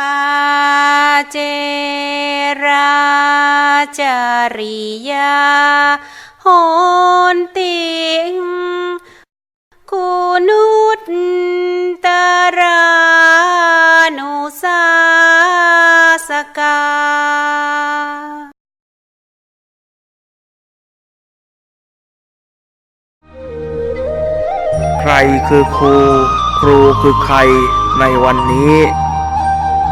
ปาเจราจริยาโหนติงกุนุตตรานุสาสกา ใครคือครู ครูคือใครในวันนี้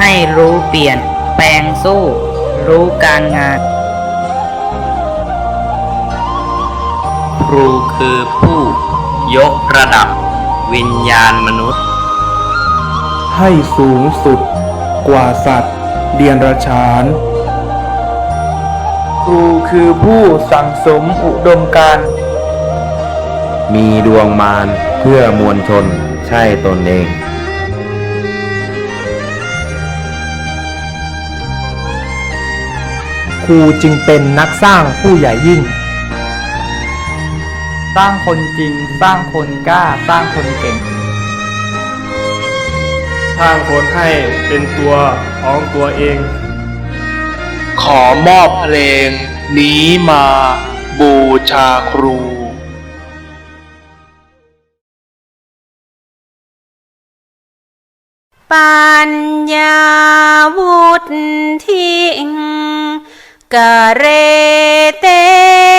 ให้รู้เปลี่ยน แปลงสู้ รู้การงาน ครูคือผู้ยกระดับวิญญาณมนุษย์ ให้สูงสุดกว่าสัตว์เดียนรฉาน ครูคือผู้สั่งสมอุดมการณ์มีดวงมารเพื่อมวลชนใช่ตนเอง ครูจึงเป็นนักสร้างผู้ใหญ่ยิ่ง สร้างคนจริง สร้างคนกล้า สร้างคนเก่งทางคนให้เป็นตัวของตัวเอง ขอมอบเพลงนี้มาบูชาครูปัญญาวุธทิง करे ते